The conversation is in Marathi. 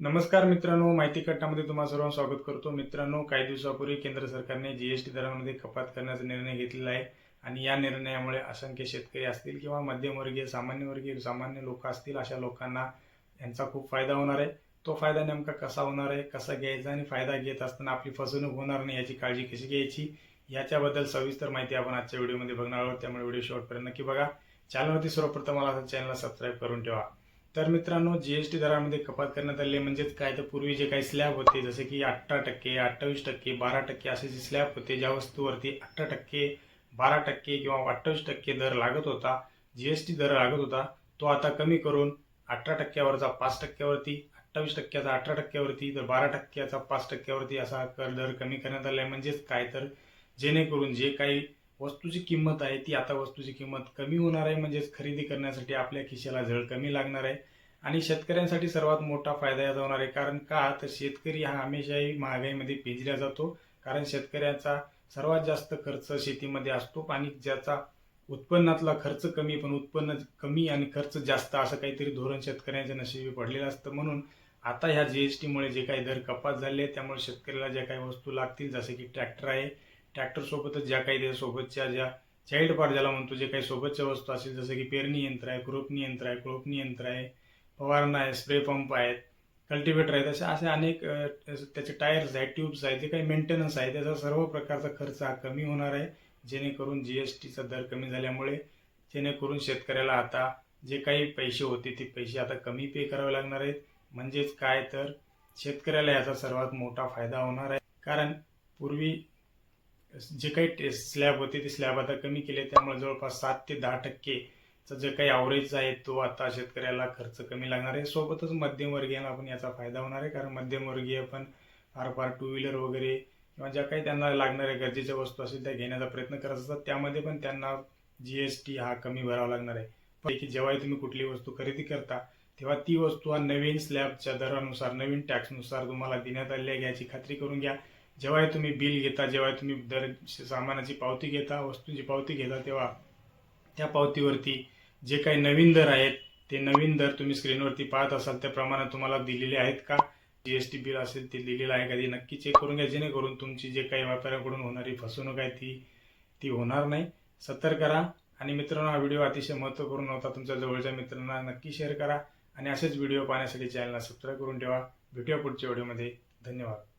नमस्कार मित्रांनो माहिती कट्टामध्ये तुम्हाला सर्व स्वागत करतो. मित्रांनो काही दिवसापूर्वी केंद्र सरकारने जीएसटी दरामध्ये कपात करण्याचा निर्णय घेतलेला आहे आणि या निर्णयामुळे असंख्य शेतकरी असतील किंवा मध्यमवर्गीय सामान्यवर्गीय सामान्य लोक असतील अशा लोकांना यांचा खूप फायदा होणार आहे. तो फायदा नेमका कसा होणार आहे कसा घ्यायचा आणि फायदा घेत असताना आपली फसवणूक होणार नाही याची काळजी कशी घ्यायची याच्याबद्दल सविस्तर माहिती आपण आजच्या व्हिडिओमध्ये बघणार आहोत. त्यामुळे व्हिडिओ शेवटपर्यंत नक्की बघा. चॅनलवरती सर्वप्रथम मला चॅनलला सबस्क्राईब करून ठेवा. तर मित्रांनो जीएसटी दरामध्ये कपात करण्यात आली आहे. म्हणजेच काय? तर पूर्वी जे काही स्लॅब होते जसे की अठरा टक्के अठ्ठावीस टक्के बारा टक्के असे जे स्लॅब होते ज्या वस्तूवरती अठरा टक्के बारा टक्के किंवा अठ्ठावीस टक्के दर लागत होता जीएसटी दर लागत होता तो आता कमी करून अठरा टक्क्यावरचा पाच टक्क्यावरती अठ्ठावीस टक्क्याचा अठरा टक्क्यावरती तर बारा टक्क्याचा पाच टक्क्यावरती असा कर दर कमी करण्यात आला आहे. म्हणजेच काय? तर जेणेकरून जे काही वस्तूची किंमत आहे ती आता वस्तूची किंमत कमी होणार आहे म्हणजेच खरेदी करण्यासाठी आपल्या खिशाला झळ कमी लागणार आहे. आणि शेतकऱ्यांसाठी सर्वात मोठा फायदा याचा होणार आहे कारण का? तर शेतकरी हा हमेशाही महागाईमध्ये पिंजल्या जातो कारण शेतकऱ्याचा सर्वात जास्त खर्च शेतीमध्ये असतो आणि ज्याचा उत्पन्नातला खर्च कमी पण उत्पन्न कमी आणि खर्च जास्त असं काहीतरी धोरण शेतकऱ्यांच्या नशिबी पडलेलं असतं. म्हणून आता ह्या जी एस टीमुळे जे काही दर कपात झाले त्यामुळे शेतकऱ्याला ज्या काही वस्तू लागतील जसे की ट्रॅक्टर आहे ट्रॅक्टरसोबतच ज्या काही त्या सोबतच्या ज्या चाइल्ड पार्ट ज्याला म्हणतो जे काही सोबतच्या वस्तू असतील जसं की पेरणी यंत्र आहे खुरपणी यंत्र आहे खुरपणी यंत्र आहे फवारणा आहे स्प्रे पंप आहेत कल्टिवेटर आहेत असे असे अनेक त्याचे टायर्स आहेत ट्यूब्स आहेत जे काही मेंटेनन्स आहे त्याचा सर्व प्रकारचा खर्च हा कमी होणार आहे जेणेकरून जी एस टीचा दर कमी झाल्यामुळे जेणेकरून शेतकऱ्याला आता जे काही पैसे होते ते पैसे आता कमी पे करावे लागणार आहेत. म्हणजेच काय तर शेतकऱ्याला याचा सर्वात मोठा फायदा होणार आहे. कारण पूर्वी जे काही स्लॅब होते ते स्लॅब आता कमी केले. त्यामुळे जवळपास सात ते दहा टक्के जे काही आवरेज आहे तो आता शेतकऱ्याला खर्च कमी लागणार आहे. सोबतच मध्यमवर्गीयांना पण याचा फायदा होणार आहे. कारण मध्यमवर्गीय पण फार फार टू व्हीलर वगैरे किंवा ज्या काही त्यांना लागणाऱ्या गरजेच्या वस्तू असतील त्या घेण्याचा प्रयत्न करत असतात. त्यामध्ये पण त्यांना जी एस टी हा कमी भरावा लागणार आहे. पण की जेव्हाही तुम्ही कुठली वस्तू खरेदी करता तेव्हा ती वस्तू हा नवीन स्लॅबच्या दरानुसार नवीन टॅक्सनुसार तुम्हाला देण्यात आली आहे. याची खात्री करून घ्या. जेव्हाही तुम्ही बिल घेता जेव्हा तुम्ही दर सामानाची पावती घेता वस्तूंची पावती घेता तेव्हा त्या पावतीवरती जे काही नवीन दर आहेत ते नवीन दर तुम्ही स्क्रीनवरती पाहत असाल त्याप्रमाणे तुम्हाला दिलेले आहेत का? जी एस टी बिल असेल ते दिलेलं आहे का? ते नक्की चेक करून घ्या जेणेकरून तुमची जे काही व्यापाऱ्याकडून होणारी फसवणूक आहे ती ती होणार नाही. सतर्क करा आणि मित्रांनो हा व्हिडिओ अतिशय महत्त्वपूर्ण होता. तुमच्या जवळच्या मित्रांना नक्की शेअर करा. आणि असेच व्हिडिओ पाहण्यासाठी चॅनलला सबस्क्राईब करून ठेवा. भेटूया पुढच्या व्हिडिओमध्ये धन्यवाद.